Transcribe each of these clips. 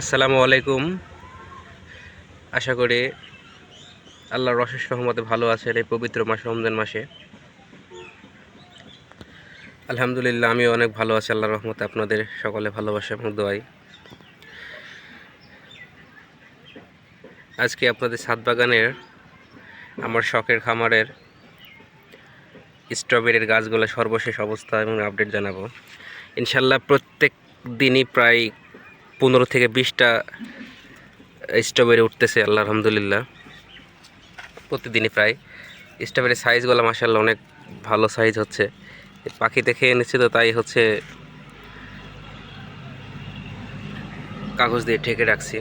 আসসালামু আলাইকুম। আশা করি আল্লাহর অশেষ রহমতে ভালো আছেন এই পবিত্র মাস, রমজান মাসে। আলহামদুলিল্লাহ, আমিও অনেক ভালো আছি, আল্লাহর রহমতে আপনাদের সকলে ভালোবাসা এবং দোয়াই। আজকে আপনাদের ছাদ বাগানের আমার শখের খামারের স্ট্রবেরির গাছগুলো সর্বশেষ অবস্থা এবং আপডেট জানাব। ইনশাল্লাহ প্রত্যেক দিনই প্রায় পনেরো থেকে বিশটা স্ট্রবেরি উঠতেছে, আল্লাহ আলহামদুলিল্লাহ। প্রতিদিনই প্রায়। স্ট্রবেরি সাইজগুলো মাসাল্লাহ অনেক ভালো সাইজ হচ্ছে। পাখি দেখে এনেছি তো, তাই হচ্ছে কাগজ দিয়ে ঠেকে রাখছি।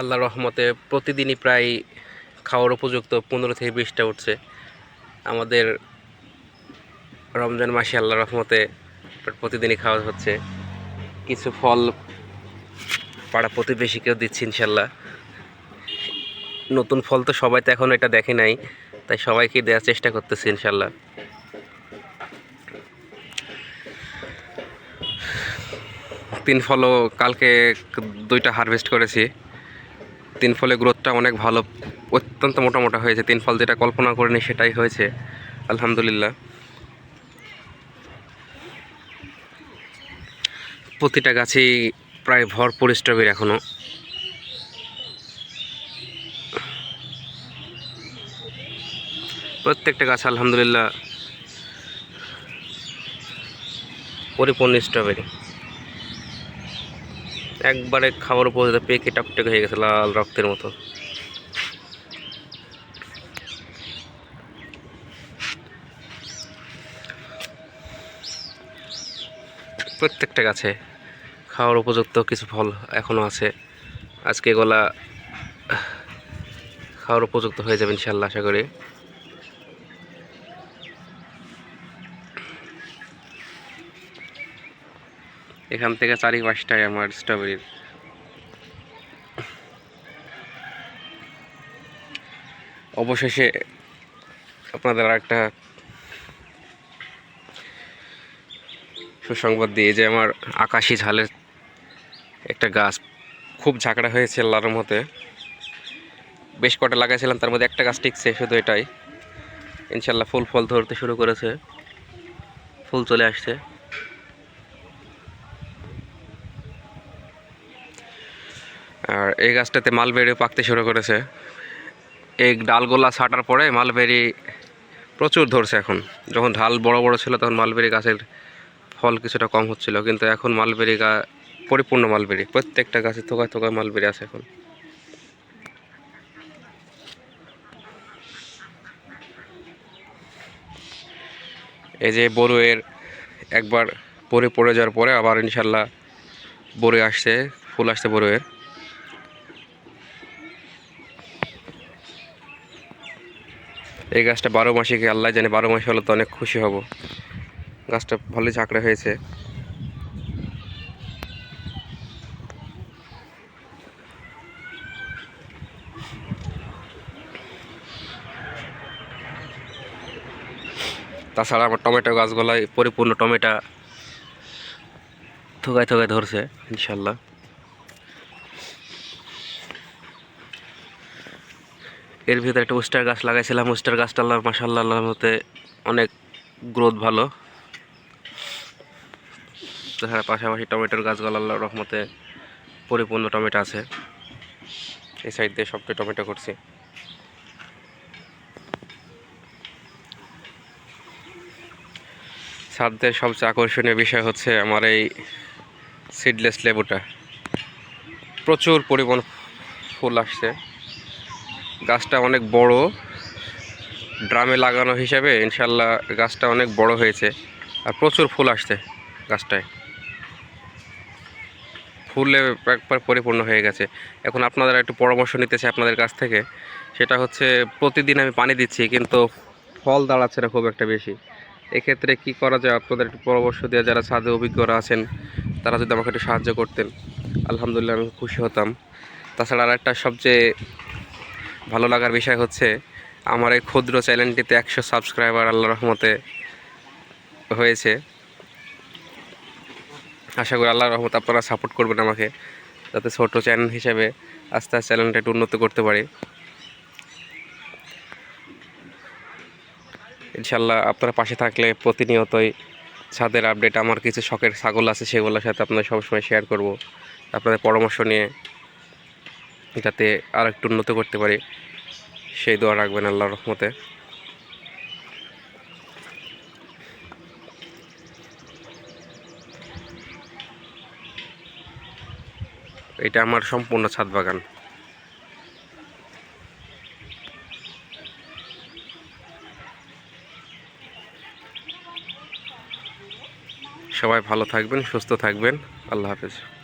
আল্লাহ রহমতে প্রতিদিনই প্রায় খাওয়ার উপযুক্ত পনেরো থেকে বিশটা উঠছে। আমাদের রমজান মাসে আল্লাহ রহমতে প্রতিদিনই খাওয়া হচ্ছে। কিছু ফল পাড়া প্রতিবেশীকেও দিচ্ছি ইনশাল্লাহ নতুন ফল তো সবাই তো এখন এটা দেখে নাই, তাই সবাইকে দেওয়ার চেষ্টা করতেছি ইনশাল্লাহ তিন ফলও কালকে দুইটা হারভেস্ট করেছি। তিন ফলে গ্রোথটা অনেক ভালো, অত্যন্ত মোটা মোটা হয়েছে। তিন ফল যেটা কল্পনা করিনি সেটাই হয়েছে, আলহামদুলিল্লাহ। প্রতিটা গাছেই প্রায় ভরপুর স্ট্রবেরি এখনও প্রত্যেকটা গাছ আলহামদুলিল্লাহ পরিপূর্ণ স্ট্রবেরি একবারে খাবার উপর পেকে টকটকে হয়ে গেছে লাল রক্তের মতো। প্রত্যেকটা গাছে খাওয়ার উপযুক্ত কিছু ফল এখনও আছে। আজকে গলা খাওয়ার উপযুক্ত হয়ে যাবে ইনশাল্লাহ আশা করি। এখান থেকে চারি পাঁচটায় আমার স্ট্রবেরির অবশেষে আপনাদের একটা সুসংবাদ দিয়ে যে আমার আকাশি ঝালের একটা গাছ খুব ঝাঁকড়া হয়েছে আল্লাহর মতে বেশ কটা লাগাইছিলাম, তার মধ্যে একটা গাছ টিকছে, শুধু এটাই। ইনশাল্লাহ ফুল ফল ধরতে শুরু করেছে। ফুল চলে আসছে। আর এই গাছটাতে মালবেরি পাকতে শুরু করেছে। এই ডালগোলা ছাটার পরে মালবেরি প্রচুর ধরছে এখন। যখন ঢাল বড় বড় ছিল তখন মালবেরি গাছের ফল কিছুটা কম হচ্ছিল। কিন্তু এখন মালবেরি গা, পরিপূর্ণ মালবেরি। প্রত্যেকটা গাছে থোকায় থোকায় মালবেরি আছে এখন। এই যে বড়ুয়ের একবার পরে পড়ে যাওয়ার পরে আবার ইনশাল্লাহ বড়ে আসছে, ফুল আসছে বড়ুয়ের। এই গাছটা বারো মাসে আল্লাহ জানে বারো মাসে হলে তো অনেক খুশি হব। গাছটা ভালোই ঝাঁকড়া হয়েছে। তাছাড়া আমার টমেটো গাছগুলাই পরিপূর্ণ টমেটো থোকায় থোকায় ধরছে, ইনশাল্লাহ। এর ভিতরে একটা উস্টার গাছ লাগাইছিলাম। ওস্টার গাছটা আল্লাহ মাসাল্লাহ আল্লাহর মতে অনেক গ্রোথ ভালো। তাছাড়া পাশাপাশি টমেটোর গাছগুলো আল্লাহর রহমতে পরিপূর্ণ টমেটো আছে। এই সাইড দিয়ে সবটাই টমেটো করছি। ছাদের সবচেয়ে আকর্ষণীয় বিষয় হচ্ছে আমার এই সিডলেস লেবুটা। প্রচুর পরিমাণ ফুল আসছে। গাছটা অনেক বড়। ড্রামে লাগানো হিসাবে ইনশাল্লাহ গাছটা অনেক বড় হয়েছে আর প্রচুর ফুল আসছে গাছটায়। ফুলে একবার পরিপূর্ণ হয়ে গেছে। এখন আপনারা একটু পরামর্শ নিতেছে আপনাদের কাছ থেকে। সেটা হচ্ছে প্রতিদিন আমি পানি দিচ্ছি কিন্তু ফল দাঁড়াচ্ছে না খুব একটা বেশি। এক্ষেত্রে কি করা যায়? আপনাদের একটু পরামর্শ দেওয়া যারা ছাদে অভিজ্ঞরা আছেন, তারা যদি আমাকে একটু সাহায্য করতেন। আলহামদুলিল্লাহ আমি খুশি হতাম। তাছাড়া আর একটা সবচেয়ে ভালো লাগার বিষয় হচ্ছে আমার এই ক্ষুদ্র চ্যানেলটিতে একশো সাবস্ক্রাইবার আল্লাহ রহমতে হয়েছে। আশা করি আল্লাহ রহমত আপনারা সাপোর্ট করবেন আমাকে, যাতে ছোট চ্যানেল হিসেবে আস্তে আস্তে চ্যানেলটা একটু উন্নত করতে পারি। ইনশাল্লাহ আপনারা পাশে থাকলে প্রতিনিয়তই ছাদের আপডেট আমার কিছু শখের ছাগল আছে সেগুলোর সাথে আপনাদের সবসময় শেয়ার করব। আপনাদের পরামর্শ নিয়ে যাতে আর একটু উন্নত করতে পারি, সেই দোয়া রাখবেন আল্লাহর রহমতে। এটা আমার সম্পূর্ণ ছাদ বাগান। সবাই ভালো থাকবেন, সুস্থ থাকবেন। আল্লাহ হাফেজ।